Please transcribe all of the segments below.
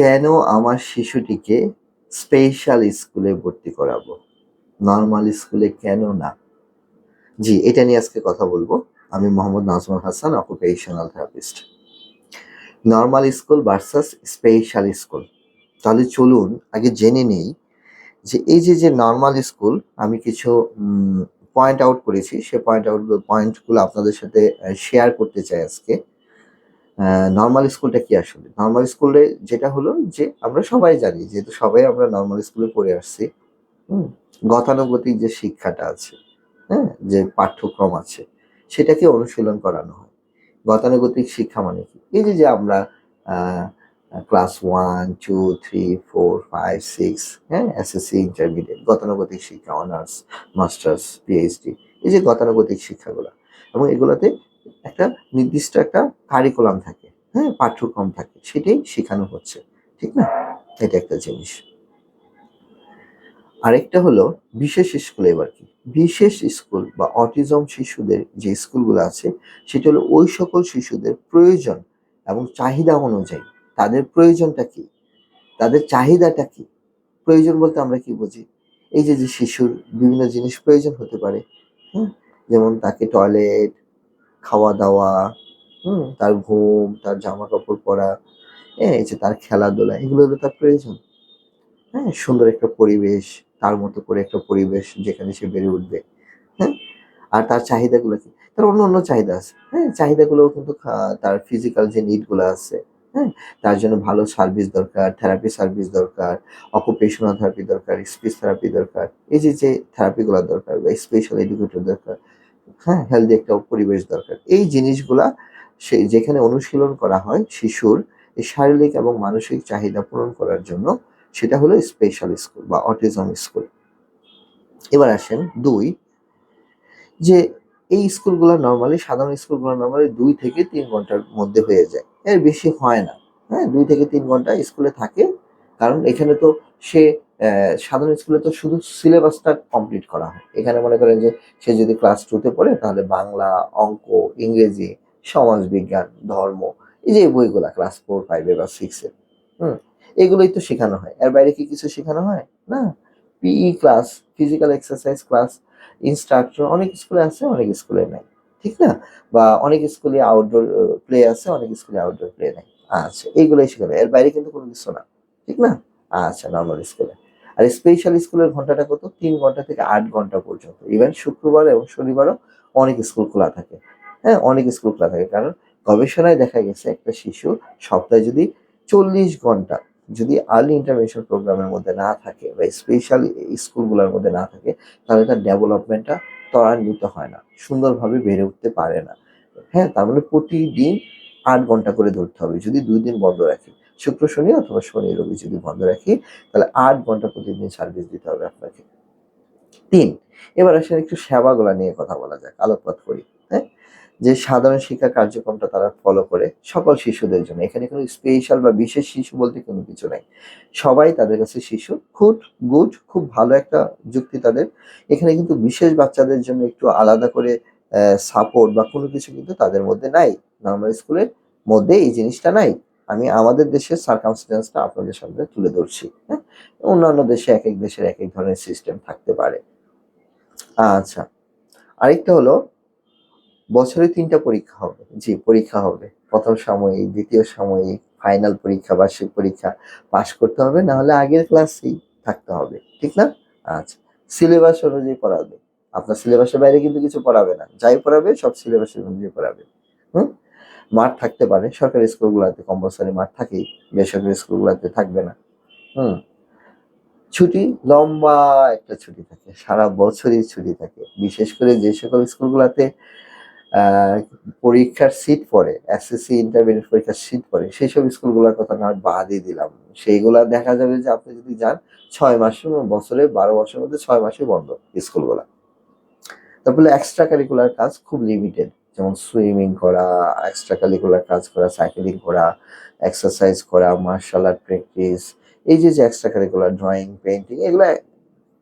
কেন আমার শিশুটিকে স্পেশাল স্কুলে ভর্তি করাবো? নর্মাল স্কুলে কেন না? জি, এটা নিয়ে আজকে কথা বলব। আমি Mohammad Nazmul Hasan occupational therapist normal school versus special school তাহলে চলুন, আগে জেনে নেই যে এই যে যে নর্মাল স্কুল আমি কিছু পয়েন্ট আউট করেছি। সে পয়েন্ট আউট পয়েন্টগুলো আপনাদের সাথে শেয়ার করতে চাই আজকে। নর্মাল স্কুলটা কি আসলে? নর্মাল স্কুলে যেটা হলো যে আমরা সবাই জানি, যেহেতু সবাই আমরা নর্মাল স্কুলে পড়ে আসছি গতানুগতিক যে শিক্ষাটা আছে হ্যাঁ যে পাঠ্যক্রম আছে, সেটাকে অনুশীলন করানো হয়। গতানুগতিক শিক্ষা মানে কি? এই যে যে আমরা class one two three four five six হ্যাঁ এসএসসি ইন্টারমিডিয়েট গতানুগতিক শিক্ষা অনার্স মাস্টার্স পিএইচডি এই যে গতানুগতিক শিক্ষাগুলো, এবং এগুলোতে একটা নির্দিষ্ট একটা কারিকুলাম থাকে হ্যাঁ পাঠ্যক্রম থাকে, সেটাই শেখানো হচ্ছে, ঠিক না? এটা একটা জিনিস। আরেকটা হলো বিশেষ স্কুল এবার কি? বিশেষ স্কুল বা অটিজম শিশুদের যে স্কুলগুলো আছে, সেটা হলো ওই সকল শিশুদের প্রয়োজন এবং চাহিদা অনুযায়ী। তাদের প্রয়োজনটা কি? তাদের চাহিদাটা কি? প্রয়োজন বলতে আমরা কি বুঝি? এই যে যে শিশুর বিভিন্ন জিনিস প্রয়োজন হতে পারে হ্যাঁ যেমন তাকে টয়লেট খাওয়া দাওয়া হুম। তার ঘুম তার জামা কাপড় পরা হ্যাঁ এই যে তার খেলাধুলা এগুলো হলো তার প্রয়োজন। হ্যাঁ সুন্দর একটা পরিবেশ তার মতো করে একটা পরিবেশ যেখানে সে বেড়ে উঠবে। হ্যাঁ আর তার চাহিদাগুলো কি? তার অন্য অন্য চাহিদা আছে। হ্যাঁ চাহিদাগুলোও কিন্তু তার ফিজিক্যাল যে নিডগুলো আছে। হ্যাঁ তার জন্য ভালো সার্ভিস দরকার থেরাপি সার্ভিস দরকার অকুপেশনাল থেরাপি দরকার স্পিচ থেরাপি দরকার এই যে যে থেরাপিগুলো দরকার বা স্পেশাল এডুকেটর দরকার হ্যাঁ হেলদি একটা পরিবেশ দরকার। এই জিনিসগুলা সে, যেখানে অনুশীলন করা হয় শিশুর এই শারীরিক এবং মানসিক চাহিদা পূরণ করার জন্য, সেটা হলো স্পেশাল স্কুল বা অটিজম স্কুল এবার আসেন দুই, যে এই স্কুলগুলো নর্মালি সাধারণ স্কুলগুলো নর্মালি দুই থেকে তিন ঘণ্টার মধ্যে হয়ে যায়। এর বেশি হয় না। হ্যাঁ দুই থেকে তিন ঘণ্টা স্কুলে থাকে। কারণ এখানে তো সে সাধারণ স্কুলে তো শুধু সিলেবাসটা কমপ্লিট করা হয়। এখানে মনে করেন যে সে যদি ক্লাস টুতে পড়ে, তাহলে বাংলা, অঙ্ক, ইংরেজি সমাজ বিজ্ঞান ধর্ম, এই যে বইগুলা ক্লাস ফোর ফাইভে বা সিক্সে হুম, এগুলোই তো শেখানো হয়। এর বাইরে কি কিছু শেখানো হয়? না। PE class physical exercise class instructor অনেক স্কুলে আছে, অনেক স্কুলে নাই। ঠিক না? বা অনেক স্কুলে আউটডোর প্লে আছে, অনেক স্কুলে আউটডোর প্লে নাই। আচ্ছা এইগুলোই শেখানো এর বাইরে কিন্তু কোনো কিছু না। ঠিক না? আচ্ছা নর্মাল স্কুলে আর স্পেশাল স্কুলের ঘন্টাটা কত? তিন ঘণ্টা থেকে আট ঘণ্টা পর্যন্ত। ইভেন শুক্রবার এবং শনিবারও অনেক স্কুল খোলা থাকে। হ্যাঁ অনেক স্কুল খোলা থাকে। কারণ গবেষণায় দেখা গেছে একটা শিশু সপ্তাহে যদি চল্লিশ ঘণ্টা যদি আর্লি ইন্টারভেনশন প্রোগ্রামের মধ্যে না থাকে বা স্পেশাল স্কুলগুলোর মধ্যে না থাকে, তাহলে তার ডেভেলপমেন্টটা ত্বরান্বিত হয় না। সুন্দরভাবে বেড়ে উঠতে পারে না। হ্যাঁ তার মানে প্রতিদিন আট ঘণ্টা করে ধরতে হবে। যদি দুই দিন বন্ধ রাখি শুক্র শনি অথবা শনি রবি যদি বন্ধ রাখি, তাহলে আট ঘণ্টা প্রতিদিন সার্ভিস দিতে হবে আপনাকে। তিন, এবার আসলে একটু সেবাগুলা নিয়ে কথা বলা যাক, আলোকপাত করি হ্যাঁ? যে সাধারণ শিক্ষা কার্যক্রমটা তারা ফলো করে সকল শিশুদের জন্য। এখানে কোনো স্পেশাল বা বিশেষ শিশু বলতে কোনো কিছু নাই। সবাই তাদের কাছে শিশু খুব গুড, খুব ভালো একটা যুক্তি তাদের। এখানে কিন্তু বিশেষ বাচ্চাদের জন্য একটু আলাদা করে সাপোর্ট বা কোনো কিছু কিন্তু তাদের মধ্যে নাই। নর্মাল স্কুলের মধ্যে এই জিনিসটা নাই। আমি আমাদের দেশের সার্কামস্টেন্সটা আপনাদের সামনে তুলে ধরছি হ্যাঁ? অন্যান্য দেশে এক এক দেশের এক এক ধরনের সিস্টেম থাকতে পারে। আচ্ছা আরেকটা হলো বছরে তিনটা পরীক্ষা হবে। জি, পরীক্ষা হবে। প্রথম সাময়িক, দ্বিতীয় সাময়িক ফাইনাল পরীক্ষা, বার্ষিক পরীক্ষা পাশ করতে হবে না হলে আগের ক্লাসেই থাকতে হবে। ঠিক না? আচ্ছা সিলেবাস অনুযায়ী পড়াবে। আপনার সিলেবাসের বাইরে কিন্তু কিছু পড়াবে না। যাই পড়াবে, সব সিলেবাসের অনুযায়ী পড়াবে। মাঠ থাকতে পারে। সরকারি স্কুলগুলোতে কম্পালসারি মাঠ থাকেই, বেসরকারি স্কুলগুলোতে থাকবে না। হুম। ছুটি, লম্বা একটা ছুটি থাকে, সারা বছরই ছুটি থাকে। বিশেষ করে যে সকল স্কুলগুলোতে পরীক্ষার সিট পড়ে এসএসসি ইন্টারমিডিয়েট পরীক্ষার সিট পড়ে, সেই সব স্কুলগুলোর কথা না বাদই দিলাম। সেইগুলা দেখা যাবে যে আপনি যদি যান, ছয় মাসের বছরে, বারো মাসের মধ্যে ছয় মাসই বন্ধ স্কুলগুলা। তারপরে এক্সট্রা কারিকুলার কাজ খুব লিমিটেড যেমন সুইমিং করা এক্সট্রা কারিকুলার কাজ করা সাইকেলিং করা এক্সারসাইজ করা মার্শাল আর্ট প্র্যাকটিস এই যে যে এক্সট্রা কারিকুলার ড্রয়িং পেন্টিং এগুলা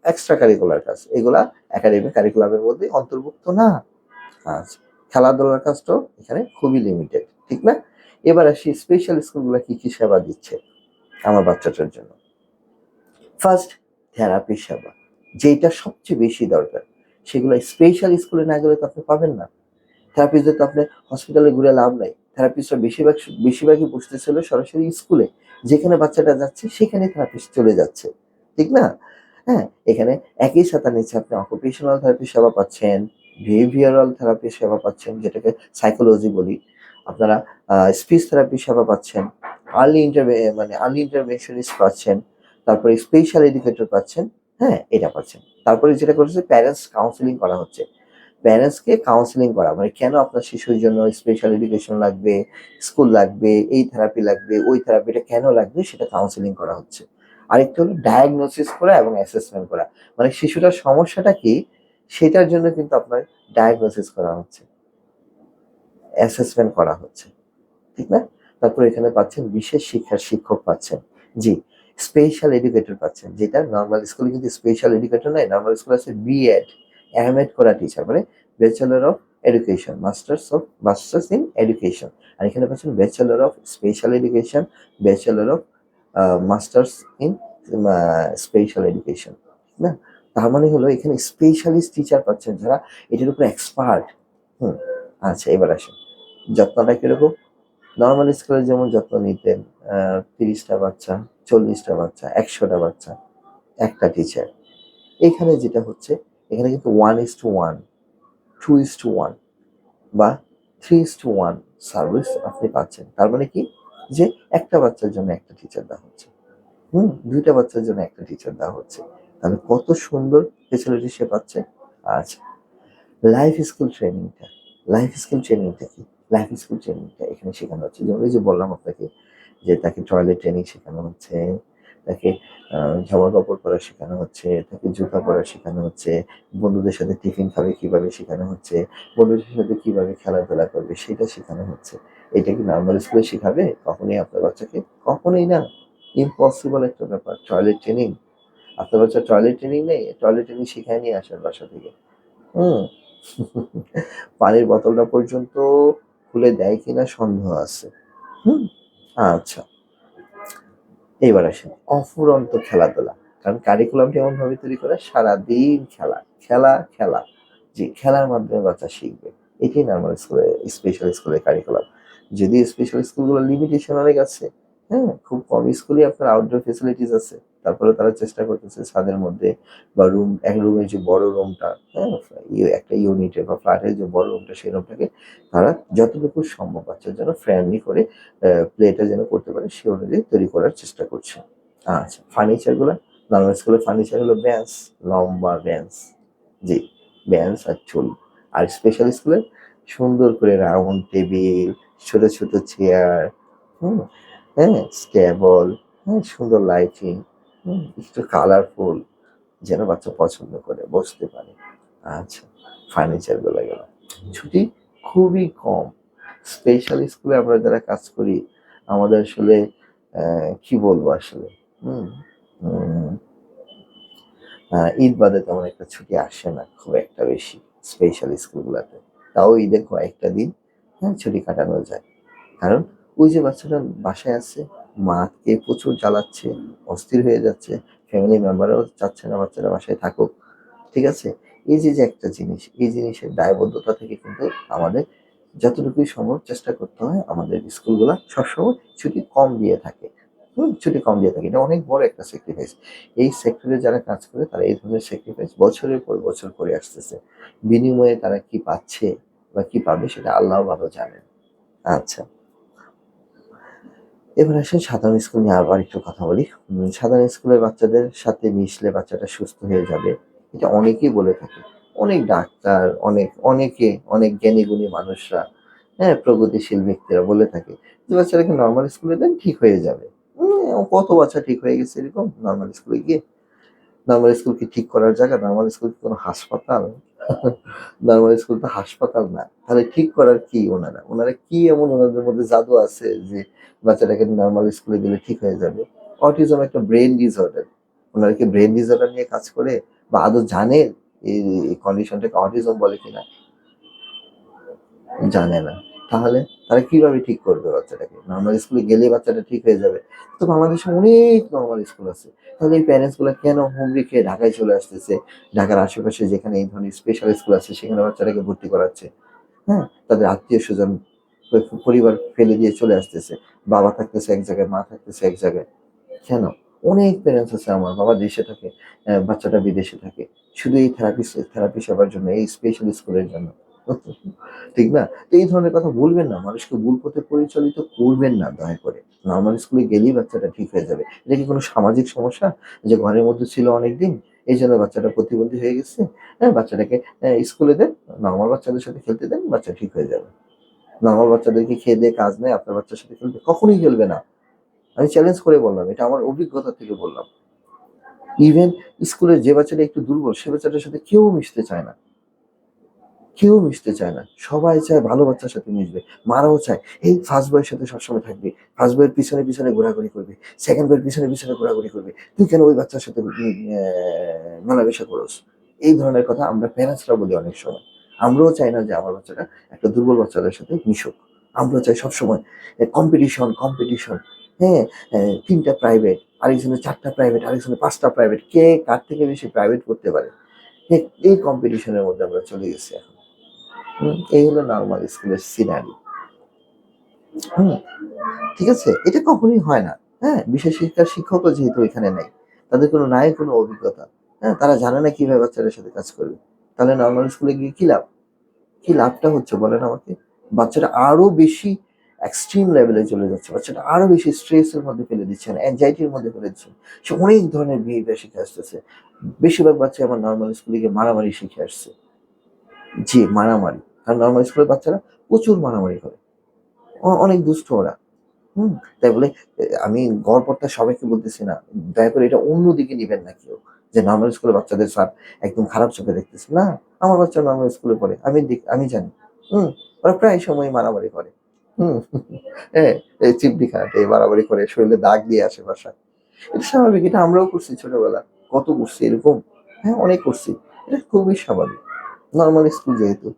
এক্সট্রা কারিকুলার কাজ। এগুলা একাডেমিক কারিকুলামের মধ্যে অন্তর্ভুক্ত না। আচ্ছা খেলাধুলার কাজটাও এখানে খুবই লিমিটেড ঠিক না? এবার আসি স্পেশাল স্কুলগুলো কি কি সেবা দিচ্ছে আমার বাচ্চাটার জন্য। ফার্স্ট থেরাপি সেবা যেটা সবচেয়ে বেশি দরকার। সেগুলো স্পেশাল স্কুলে না গেলে তো আপনি পাবেন না। থেরাপিস্টদের তো আপনি হসপিটালে ঘুরে লাভ নাই। থেরাপিস্টরা বেশিরভাগ বেশিরভাগই বসতে ছিল সরাসরি স্কুলে যেখানে বাচ্চাটা যাচ্ছে, সেখানে থেরাপিস্ট চলে যাচ্ছে। ঠিক না? হ্যাঁ এখানে একই সাথে নিচে আপনি অকুপেশনাল থেরাপি সেবা পাচ্ছেন বিহেভিয়ারাল থেরাপি সেবা পাচ্ছেন, যেটাকে সাইকোলজি বলি। আপনারা স্পিচ থেরাপি সেবা পাচ্ছেন আর্লি ইন্টারভে মানে আর্লি ইন্টারভেনশনিস্ট পাচ্ছেন, তারপরে স্পেশাল এডুকেটর পাচ্ছেন হ্যাঁ এটা পাচ্ছেন। তারপরে যেটা করছে প্যারেন্টস কাউন্সিলিং করা হচ্ছে। প্যারেন্টসকে কাউন্সিলিং করা মানে কেন আপনার শিশুর জন্য স্পেশাল এডুকেশন লাগবে স্কুল লাগবে, এই থেরাপি লাগবে, ওই থেরাপিটা কেন লাগবে সেটা কাউন্সিলিং করা হচ্ছে। আরেকটা হলো ডায়াগনোসিস করা এবং অ্যাসেসমেন্ট করা। মানে শিশুটার সমস্যাটা কি, সেটার জন্য কিন্তু আপনার ডায়াগনোসিস করা হচ্ছে। অ্যাসেসমেন্ট করা হচ্ছে। ঠিক না? তারপর এখানে পাচ্ছেন বিশেষ শিক্ষার শিক্ষক পাচ্ছেন। জি স্পেশাল এডুকেটর পাচ্ছেন। যেটা নর্মাল স্কুলে কিন্তু স্পেশাল এডুকেটর নয় নর্মাল স্কুল আছে বিএড এমএড করা টিচার মানে bachelor of education masters of masters in education আর এখানে পাচ্ছেন bachelor of special education bachelor of masters in special education না? তার মানে হলো এখানে স্পেশালিস্ট টিচার পাচ্ছেন যারা এটার উপরে এক্সপার্ট হুম আচ্ছা এবার আসেন। যত্নটা কীরকম? নর্মাল স্কুলে যেমন যত্ন নিতেন তিরিশটা বাচ্চা, চল্লিশটা বাচ্চা, একশোটা বাচ্চা, একটা টিচার এখানে যেটা হচ্ছে এখানে কিন্তু one is to one two is to one বা three is to one service আপনি পাচ্ছেন। তার মানে কি? যে একটা বাচ্চার জন্য একটা টিচার দেওয়া হচ্ছে। হুম, দুইটা বাচ্চার জন্য একটা টিচার দেওয়া হচ্ছে। তাহলে কত সুন্দর ফেসিলিটি সে পাচ্ছে? আচ্ছা লাইফ স্কিল ট্রেনিংটা লাইফ স্কিল ট্রেনিংটা কি? লাইফ স্কিল ট্রেনিংটা এখানে শেখানো হচ্ছে। যেমন এই যে বললাম আপনাকে যে তাকে টয়লেট ট্রেনিং শেখানো হচ্ছে তাকে জামা কাপড় পরা শেখানো হচ্ছে, তাকে জুতা পরা শেখানো হচ্ছে, বন্ধুদের সাথে টিফিন খাবে কীভাবে শেখানো হচ্ছে, বন্ধুদের সাথে কীভাবে খেলাধুলা করবে সেটা শেখানো হচ্ছে। এটা কি নর্মাল স্কুলে শেখাবে? কখনোই আপনার বাচ্চাকে? কখনোই না। ইম্পসিবল একটা ব্যাপার। টয়লেট ট্রেনিং আপনার বাচ্চা টয়লেট ট্রেনিং নেই টয়লেট ট্রেনিং শিখায় নিয়ে আসেন বাসা থেকে। হুম। পানির বোতলটা পর্যন্ত খুলে দেয় কিনা সন্দেহ আছে। হুম। আচ্ছা। এইবার আসেন। অফুরন্ত খেলাধুলা। কারণ কারিকুলামটি এমন ভাবে তৈরি করে, সারাদিন খেলা খেলা খেলা। যে খেলার মাধ্যমে বাচ্চা শিখবে। এটাই নর্মাল স্কুলে স্পেশাল স্কুলের কারিকুলাম যদি স্পেশাল স্কুলগুলো লিমিটেশন অনেক আছে হ্যাঁ খুব কম স্কুলে আপনার আউটডোর ফেসিলিটিস আছে। তারপরে তারা চেষ্টা করতেছে ছাদের মধ্যে বা রুম এক রুমের যে বড় রুমটা হ্যাঁ ইয়ে একটা ইউনিটের বা ফ্ল্যাটের যে বড় রুমটা সেই রুমটাকে তারা যতটুকু সম্ভব আছে যেন ফ্রেন্ডলি করে প্লেটা যেন করতে পারে সে অনুযায়ী তৈরি করার চেষ্টা করছে। আচ্ছা ফার্নিচারগুলো নর্মাল স্কুলের ফার্নিচার হলো বেঞ্চ লম্বা বেঞ্চ জি বেঞ্চ আর চুল। আর স্পেশাল স্কুলে সুন্দর করে রাউন্ড টেবিল ছোট ছোট চেয়ার হুম হ্যাঁ স্টেবল হ্যাঁ সুন্দর লাইটিং একটু কালারফুল যেন বাচ্চা পছন্দ করে, বসতে পারে। আচ্ছা ফার্নিচারগুলো গেল। ছুটি খুবই কম। স্পেশাল স্কুলে আমরা যারা কাজ করি, আমাদের আসলে কি বলব আসলে? ঈদ বাদে তেমন একটা ছুটি আসে না, খুব একটা বেশি স্পেশাল স্কুলগুলোতে তাও ঈদের কয়েকটা দিন হ্যাঁ ছুটি কাটানো যায়। কারণ ওই যে বাচ্চাটা বাসায় আছে মাকে প্রচুর জ্বালাচ্ছে, অস্থির হয়ে যাচ্ছে ফ্যামিলি মেম্বারও চাচ্ছে না, বাচ্চারা বাসায় থাকুক, ঠিক আছে? এই যে যে একটা জিনিস, এই জিনিসের দায়বদ্ধতা থেকে কিন্তু আমাদের যতটুকুই সম্ভব চেষ্টা করতে হয়, আমাদের স্কুলগুলো সবসময় ছুটি কম দিয়ে থাকে। ছুটি কম দিয়ে থাকে। এটা অনেক বড় একটা স্যাক্রিফাইস এই সেক্টরে যারা কাজ করে, তারা এই ধরনের স্যাক্রিফাইস বছরের পর বছর করে আসতেছে। বিনিময়ে তারা কি পাচ্ছে বা কি পাবে, সেটা আল্লাহ ভালো জানেন। আচ্ছা। এবার আসেন সাধারণ স্কুল নিয়ে আবার একটু কথা বলি। সাধারণ স্কুলের বাচ্চাদের সাথে মিশলে বাচ্চাটা সুস্থ হয়ে যাবে। এটা অনেকেই বলে থাকে। অনেক ডাক্তার, অনেক, অনেকে, অনেক জ্ঞানী গুণী মানুষরা হ্যাঁ প্রগতিশীল ব্যক্তিরা বলে থাকে যে বাচ্চাটাকে নর্মাল স্কুলে দেন? ঠিক হয়ে যাবে। কত বাচ্চা ঠিক হয়ে গেছে এরকম? নর্মাল স্কুলে গিয়ে? নর্মাল স্কুল কি ঠিক করার জায়গা? নর্মাল স্কুল কোনো হাসপাতাল? নর্মাল স্কুল তো হাসপাতাল না। তাহলে ঠিক করার কি ওনারা? ওনারা কি এমন ওনাদের মধ্যে জাদু আছে যে বাচ্চাটাকে নর্মাল স্কুলে দিলে ঠিক হয়ে যাবে? অটিজম একটা ব্রেন ডিসঅর্ডার ওনারা কি ব্রেন ডিসঅর্ডার নিয়ে কাজ করে? বা আদৌ জানে এই কন্ডিশনটাকে অটিজম বলে কিনা? জানে না। তাহলে তারা কীভাবে ঠিক করবে বাচ্চাটাকে? নর্মাল স্কুলে গেলে বাচ্চাটা ঠিক হয়ে যাবে। তো বাংলাদেশে অনেক নর্মাল স্কুল আছে। তাহলে এই প্যারেন্টসগুলো কেন হোম রেখে ঢাকায় চলে আসতেছে? ঢাকার আশেপাশে যেখানে এই ধরনের স্পেশাল স্কুল আছে, সেখানে বাচ্চাটাকে ভর্তি করাচ্ছে। হ্যাঁ? তাদের আত্মীয় স্বজন, পরিবার ফেলে দিয়ে চলে আসতেছে। বাবা থাকতেছে এক জায়গায়, মা থাকতেছে এক জায়গায়। কেন? অনেক প্যারেন্টস আছে আমার। বাবা দেশে থাকে বাচ্চাটা বিদেশে থাকে। শুধু এই থেরাপি থেরাপি সবার জন্য, এই স্পেশাল স্কুলের জন্য। ঠিক না? এই ধরনের কথা বলবেন না, মানুষকে ভুল পথে পরিচালিত করবেন না দয়া করে। নর্মাল স্কুলে গেলেই বাচ্চাটা ঠিক হয়ে যাবে। এটা কি কোনো সামাজিক সমস্যা যে ঘরের মধ্যে ছিল অনেকদিন, এই জন্য বাচ্চাটা প্রতিবন্ধী হয়ে গেছে? হ্যাঁ বাচ্চাটাকে স্কুলে দেন নর্মাল বাচ্চাদের সাথে খেলতে দেন, বাচ্চা ঠিক হয়ে যাবে। নর্মাল বাচ্চাদেরকে খেয়ে দিয়ে কাজ নেয়, আপনার বাচ্চার সাথে খেলবে, কখনোই খেলবে না। আমি চ্যালেঞ্জ করে বললাম, এটা আমার অভিজ্ঞতা থেকে বললাম। ইভেন স্কুলের যে বাচ্চাটা একটু দুর্বল, সে বাচ্চাটার সাথে কেউ মিশতে চায় না। কেউ মিশতে চায় না। সবাই চায় ভালো বাচ্চার সাথে মিশবে। মারাও চায়। এই ফার্স্ট বয়ের সাথে সবসময় থাকবে। ফার্স্ট বয়ের পিছনে পিছনে ঘোরাঘুরি করবে। সেকেন্ড বয়ের পিছনে পিছনে ঘোরাঘুরি করবে। তুই কেন ওই বাচ্চার সাথে মেলামেশা করোস? এই ধরনের কথা আমরা প্যারেন্টসরা বলি অনেক সময়। আমরাও চাই না যে আমার বাচ্চাটা একটা দুর্বল বাচ্চাদের সাথে মিশুক। আমরা চাই সবসময় কম্পিটিশন কম্পিটিশন হ্যাঁ তিনটা প্রাইভেট আরেকজনের চারটা প্রাইভেট আরেকজনের পাঁচটা প্রাইভেট কে কার থেকে বেশি প্রাইভেট করতে পারে? এই- এই কম্পিটিশনের মধ্যে আমরা চলে গেছি এখন। এই হলো নর্মাল স্কুলের সিনারি হুম, ঠিক আছে? এটা কখনোই হয় না। হ্যাঁ বিশেষ শিক্ষার শিক্ষকও যেহেতু এখানে নেই, তাদের কোনো নাই কোনো অভিজ্ঞতা। হ্যাঁ তারা জানে না কীভাবে বাচ্চাদের সাথে কাজ করবে। তাহলে নর্মাল স্কুলে গিয়ে কি লাভ? কি লাভটা হচ্ছে বলেন আমাকে? বাচ্চাটা আরও বেশি এক্সট্রিম লেভেলে চলে যাচ্ছে। বাচ্চাটা আরও বেশি স্ট্রেসের মধ্যে ফেলে দিচ্ছেন অ্যাংজাইটির মধ্যে ফেলে দিচ্ছেন সে অনেক ধরনের বিহেভিয়ার শিখে আসতেছে। বেশিরভাগ বাচ্চা আমার নর্মাল স্কুলে গিয়ে মারামারি শিখে আসছে। জি মারামারি, কারণ নর্মাল স্কুলের বাচ্চারা প্রচুর মারামারি করে। অনেক দুষ্ট ওরা। হুম? তাই বলে আমি গড়পড়তা সবাইকে বলতেছি না, দয়া করে এটা অন্যদিকে নিবেন না কেউ। যে নর্মাল স্কুলের বাচ্চাদের স্যার একদম খারাপ চোখে দেখতেছে। না, আমার বাচ্চা নর্মাল স্কুলে পড়ে, আমি আমি জানি। হুম? ওরা প্রায় সময় মারামারি করে। হুম? হ্যাঁ চিমটি খানাতে মারামারি করে, শরীরে দাগ দিয়ে আসে বাসায়। এটা স্বাভাবিক, এটা আমরাও করছি ছোটবেলা। কত করছি এরকম? হ্যাঁ অনেক করছি। এটা খুবই স্বাভাবিক। নর্মাল স্কুল যেহেতু।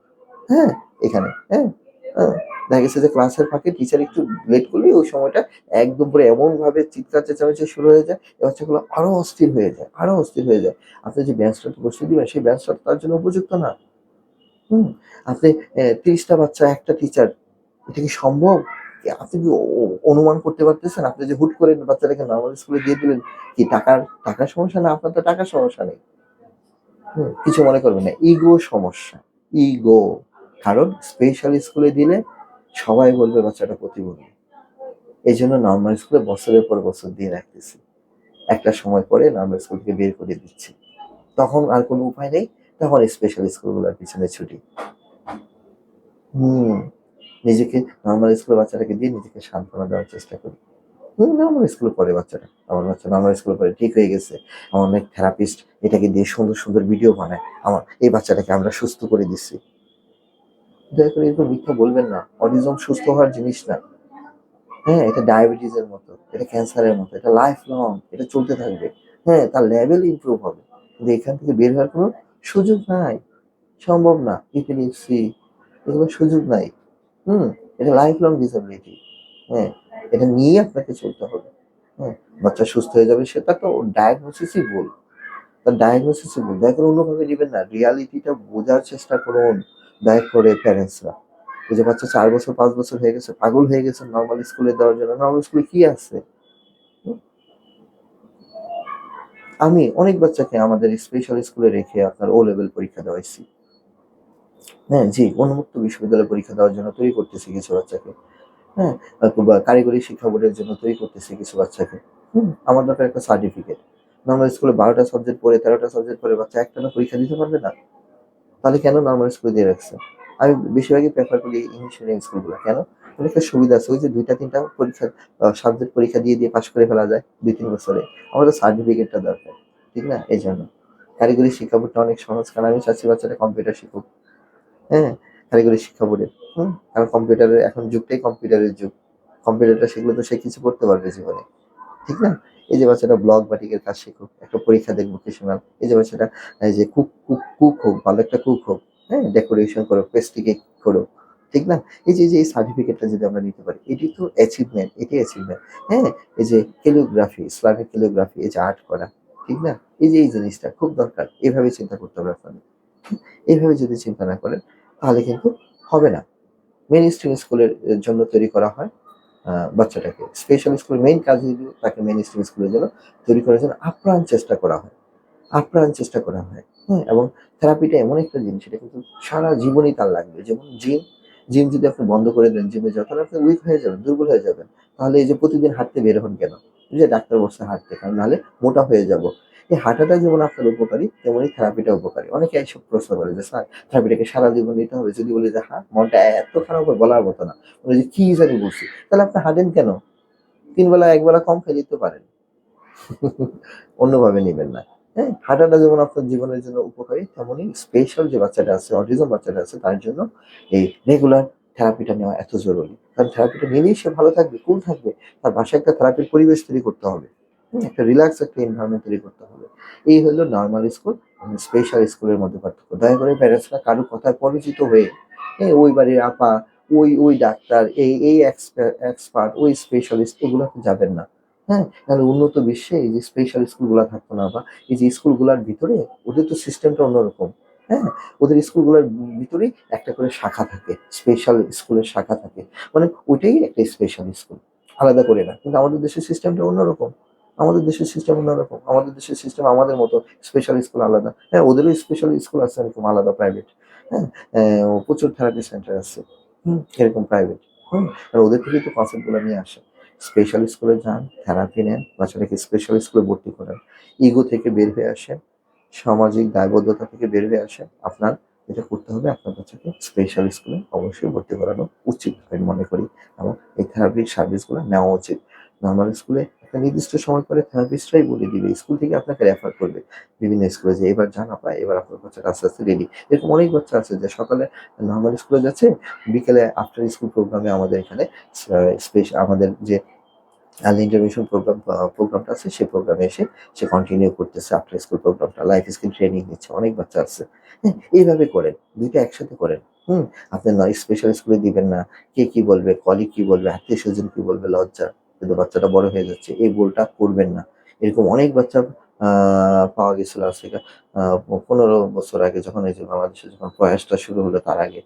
হ্যাঁ এখানে হ্যাঁ হ্যাঁ। দেখা গেছে যে ক্লাসের ফাঁকে টিচার একটু লেট করলে ওই সময়টা একদম পুরো এমন ভাবে চিৎকার, চেঁচামেচি শুরু হয়ে যায় বাচ্চাগুলো আরও অস্থির হয়ে যায়, আরও অস্থির হয়ে যায়। আপনি যে ব্যাঞ্চটা বসে দিবেন, সেই ব্যাঞ্চটা তার জন্য উপযুক্ত না। হুম, আপনি তিরিশটা বাচ্চা, একটা টিচার এটা কি সম্ভব? আপনি কি অনুমান করতে পারতেছেন? আপনি যে হুট করে বাচ্চাটাকে নর্মাল স্কুলে দিয়ে দিলেন, কি টাকার টাকার সমস্যা না? আপনার তো টাকার সমস্যা নেই। কিছু মনে করবেন না। ইগো সমস্যা। ইগো কারণ স্পেশাল স্কুলে দিলে সবাই বলবে, বাচ্চাটা প্রতিবন্ধী। এই জন্য নর্মাল স্কুলে বছরের পর বছর দিয়ে রাখতেছি। একটা সময় পরে নর্মাল স্কুল থেকে বের করে দিচ্ছি। তখন আর কোনো উপায় নেই, তখন স্পেশাল স্কুলগুলোর পিছনে ছুটি। হুম, নিজেকে নর্মাল স্কুলের বাচ্চাটাকে দিয়ে নিজেকে সান্ত্বনা দেওয়ার চেষ্টা করি। নর্মাল স্কুলে পড়ে বাচ্চাটা আমার বাচ্চা নর্মাল স্কুলে পড়ে, ঠিক হয়ে গেছে। আমার অনেক থেরাপিস্ট এটাকে দিয়ে সুন্দর সুন্দর ভিডিও বানায়। আমার, এই বাচ্চাটাকে আমরা সুস্থ করে দিচ্ছি। দয়া করে এরকম মিথ্যা বলবেন না। অটিজম সুস্থ হওয়ার জিনিস না। হ্যাঁ এটা ডায়াবেটিসের মতো, এটা ক্যান্সারের মতো, এটা লাইফ লং এটা চলতে থাকবে। হ্যাঁ তার লেভেল ইমপ্রুভ হবে। কিন্তু এখান থেকে বের হওয়ার কোনো সুযোগ নাই। সম্ভব না। ইপিলিপসি এগুলো সুযোগ নাই। হুম, এটা লাইফ লং ডিসেবিলিটি হ্যাঁ এটা নিয়ে আপনাকে চলতে হবে। হ্যাঁ বাচ্চা সুস্থ হয়ে যাবে সেটা তো ডায়াগনোসিসই ভুল। তার ডায়াগনোসিসই ভুল। দয়া করে অন্যভাবে নেবেন না। রিয়ালিটিটা বোঝার চেষ্টা করুন, দয়া করে প্যারেন্টসরা যে বাচ্চা চার বছর, পাঁচ বছর হয়ে গেছে, পাগল হয়ে গেছে নর্মাল স্কুলে দেওয়ার জন্য। নর্মাল স্কুলে কি আছে? আমি অনেক বাচ্চাকে আমাদের স্পেশাল স্কুলে রেখে আপনার ও লেভেল পরীক্ষা দেওয়াইছি। হ্যাঁ জি উন্মুক্ত বিশ্ববিদ্যালয়ে পরীক্ষা দেওয়ার জন্য তৈরি করতেছি কিছু বাচ্চাকে। হ্যাঁ কারিগরি শিক্ষা বোর্ডের জন্য তৈরি করতেছি কিছু বাচ্চাকে। আমার দরকার একটা সার্টিফিকেট নর্মাল স্কুলে বারোটা সাবজেক্ট পড়ে, তেরোটা সাবজেক্ট পড়ে বাচ্চা একটা না পরীক্ষা দিতে পারবে না? তাহলে কেন নর্মাল স্কুলে দিয়ে রাখছে? আমি বেশিরভাগই প্রেফার করি ইংলিশ মিডিয়াম স্কুলগুলো কেন? অনেকটা সুবিধা আছে, ওই যে দুইটা, তিনটা পরীক্ষা সাবজেক্ট পরীক্ষা দিয়ে দিয়ে পাশ করে ফেলা যায় দুই, তিন বছরে। আমাদের সার্টিফিকেটটা দরকার, ঠিক না? এই জন্য কারিগরি শিক্ষা বোর্ডটা অনেক সহজ, কারণ আমি চাচ্ছি বাচ্চারা কম্পিউটার শিখুক। হ্যাঁ কারিগরি শিক্ষা বোর্ডে। হুম? কারণ কম্পিউটারের এখন যুগটাই কম্পিউটারের যুগ। কম্পিউটারটা শিখলে তো সে কিছু করতে পারবে জীবনে। ঠিক না? এই যে বাচ্চাটা ব্লগ বাটিকের কাজ শিখুক, একটা পরীক্ষা দেখব ভোকেশনাল এই যে বাচ্চাটা, এই যে কুক কুক কুক হোক, ভালো একটা কুক হোক হ্যাঁ ডেকোরেশন করো পেস্ট্রি কেক করো ঠিক না? এই যে, এই সার্টিফিকেটটা যদি আমরা নিতে পারি, এটি তো অ্যাচিভমেন্ট এটি অ্যাচিভমেন্ট হ্যাঁ এই যে ক্যালিওগ্রাফি ইসলামিক ক্যালিওগ্রাফি এই যে আর্ট করা, ঠিক না? এই যে, এই জিনিসটা খুব দরকার। এভাবে চিন্তা করতে হবে আপনাদের। এইভাবে যদি চিন্তা না করেন তাহলে কিন্তু হবে না। মেন স্ট্রিম স্কুলের জন্য তৈরি করা হয় বাচ্চাটাকে। স্পেশাল স্কুলের মেইন কাজ তাকে মেন স্ট্রিম স্কুলের জন্য তৈরি করার জন্য আপ্রাণ চেষ্টা করা হয়। আপ্রাণ চেষ্টা করা হয় হ্যাঁ? এবং থেরাপিটা এমন একটা জিনিস এটা কিন্তু সারা জীবনই তার লাগবে। যেমন জিম জিম যদি আপনি বন্ধ করে দেন জিমে তাহলে আপনি উইক হয়ে যাবেন, দুর্বল হয়ে যাবেন। তাহলে এই যে প্রতিদিন হাঁটতে বের হন কেন? যে ডাক্তার বসে হাঁটতে, কারণ নাহলে মোটা হয়ে যাব। এই হাঁটাটা যেমন আপনার উপকারী, তেমনই থেরাপিটা উপকারী। অনেকে এইসব প্রশ্ন করে যে, স্যার থেরাপিটাকে সারা জীবন নিতে হবে? যদি বলি যে হ্যাঁ মনটা এত খারাপ হয় বলার মতো না। বলে যে, কি জানি বলছি? তাহলে আপনি হাঁটেন কেন? তিন বেলা, এক বেলা কম খেয়ে দিতে পারেন। অন্যভাবে নেবেন না। হ্যাঁ হাঁটাটা যেমন আপনার জীবনের জন্য উপকারী, তেমনই স্পেশাল যে বাচ্চাটা আছে অটিজম বাচ্চাটা আছে, তার জন্য এই রেগুলার থেরাপিটা নেওয়া এত জরুরি। কারণ থেরাপিটা নিলেই সে ভালো থাকবে কুল থাকবে। তার বাসায় একটা থেরাপির পরিবেশ তৈরি করতে হবে। একটা রিল্যাক্স একটা এনভায়রনমেন্ট তৈরি করতে হবে। এই হলো নর্মাল স্কুল স্পেশাল স্কুলের মধ্যে পার্থক্য। দয়া করে প্যারেন্টসরা কারও কথায় পরিচিত হয়ে, এই ওই বাড়ির আপা, ওই ওই ডাক্তার, এই এই এক্সপার্ট ওই স্পেশালিস্ট এগুলোতে যাবেন না। হ্যাঁ তাহলে উন্নত বিশ্বে এই যে স্পেশাল স্কুলগুলো থাকতো না বা এই যে স্কুলগুলোর ভিতরে ওদের তো সিস্টেমটা অন্যরকম। হ্যাঁ ওদের স্কুলগুলোর ভিতরেই একটা করে শাখা থাকে স্পেশাল স্কুলের শাখা থাকে। মানে ওইটাই একটা স্পেশাল স্কুল আলাদা করে না, কিন্তু আমাদের দেশের সিস্টেমটা অন্যরকম। আমাদের দেশের সিস্টেম অন্যরকম। আমাদের দেশের সিস্টেম আমাদের মতো স্পেশাল স্কুল আলাদা। হ্যাঁ ওদেরও স্পেশাল স্কুল আছে এরকম আলাদা প্রাইভেট হ্যাঁ প্রচুর থেরাপি সেন্টার আছে। হুম, এরকম প্রাইভেট হুম, আর ওদের থেকেই তো কনসেপ্টগুলো নিয়ে আসে। স্পেশাল স্কুলে যান থেরাপি নেন, বাচ্চাটাকে স্পেশাল স্কুলে ভর্তি করেন। ইগো থেকে বের হয়ে আসেন, সামাজিক দায়বদ্ধতা থেকে বের হয়ে আসেন। আপনার এটা করতে হবে, আপনার বাচ্চাকে স্পেশাল স্কুলে অবশ্যই ভর্তি করানো উচিত আমি মনে করি। এবং এই থেরাপির সার্ভিসগুলো নেওয়া উচিত। নর্মাল স্কুলে একটা নির্দিষ্ট সময় পরে থেরাপিস্টরাই বলে দিবে, স্কুল থেকে আপনাকে রেফার করবে। বিভিন্ন স্কুলে যে এবার জানা পায়, এবার আপনার বাচ্চাটা আস্তে আস্তে রেডি এরকম অনেক বাচ্চা আছে যে সকালে নর্মাল স্কুলে যাচ্ছে, বিকেলে আফটার স্কুল প্রোগ্রামে আমাদের এখানে স্পেশ আমাদের যে আর্লি ইন্টারভিউশন প্রোগ্রাম প্রোগ্রামটা আছে সেই প্রোগ্রামে এসে সে কন্টিনিউ করতেছে আফটার স্কুল প্রোগ্রামটা লাইফ স্কিল ট্রেনিং নিচ্ছে, অনেক বাচ্চা আছে। হ্যাঁ এইভাবে করেন, দুইটা একসাথে করেন। হুম আপনি নয় স্পেশাল স্কুলে দিবেন না, কে কি বলবে কলিগ কি বলবে আত্মীয় স্বজন কি বলবে, লজ্জা। কিন্তু বাচ্চাটা বড় হয়ে যাচ্ছে, এই ভুলটা করবেন না। এরকম অনেক বাচ্চা পাওয়া গেছিল আজ পনেরো বছর আগে যখন এই যে বাংলাদেশে যখন প্রয়াসটা শুরু হলো তার আগে।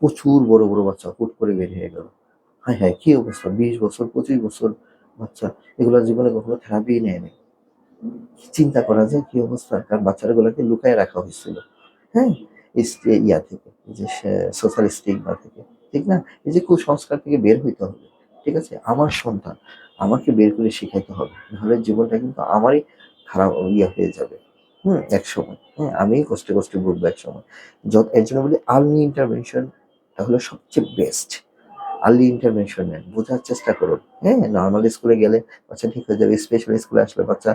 প্রচুর বড় বড় বাচ্চা হুট করে বের হয়ে গেল। হ্যাঁ হ্যাঁ কি অবস্থা? বিশ বছর, পঁচিশ বছর বাচ্চা, এগুলো জীবনে কখনো থেরাপি নেয়নি। কি চিন্তা করা যায়? কি অবস্থা? কারণ বাচ্চাগুলোকে লুকায় রাখা হয়েছিল। হ্যাঁ ইয়া থেকে যে সোশ্যাল স্টিগমা থেকে, ঠিক না? এই যে কুসংস্কার থেকে বের হইতে হবে। ঠিক আছে? আমার সন্তান, আমাকে বের করে শিখাইতে হবে। নাহলে জীবনটা কিন্তু আমারই খারাপ ইয়া হয়ে যাবে। হুম? এক সময়। হ্যাঁ আমি কষ্টে কষ্টে ভুগবো এক সময়। যত এর জন্য বলি আর্লি ইন্টারভেনশনটা হলো সবচেয়ে বেস্ট আর্লি ইন্টারভেনশন নেন। বোঝার চেষ্টা করুন। হ্যাঁ নর্মাল স্কুলে গেলে বাচ্চা ঠিক হয়ে যাবে স্পেশাল স্কুলে আসলে বাচ্চা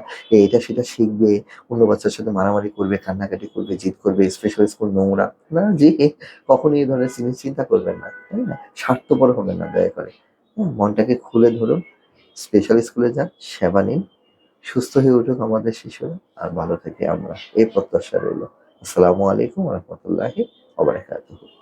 এটা সেটা শিখবে, অন্য বাচ্চার সাথে মারামারি করবে, কান্নাকাটি করবে, জিদ করবে স্পেশাল স্কুল নোংরা। না, যে কখনই এই ধরনের জিনিস চিন্তা করবেন না। না? স্বার্থপর হবেন না, দয়া করে। মনটাকে খুলে ধরুন স্পেশাল স্কুলে যান সেবা নিন। সুস্থ হয়ে উঠুক আমাদের শিশুরা। আর ভালো থেকে আমরা এই প্রত্যাশা রইল আসসালামু আলাইকুম রহমতুল্লাহি ওবারাকাতুহু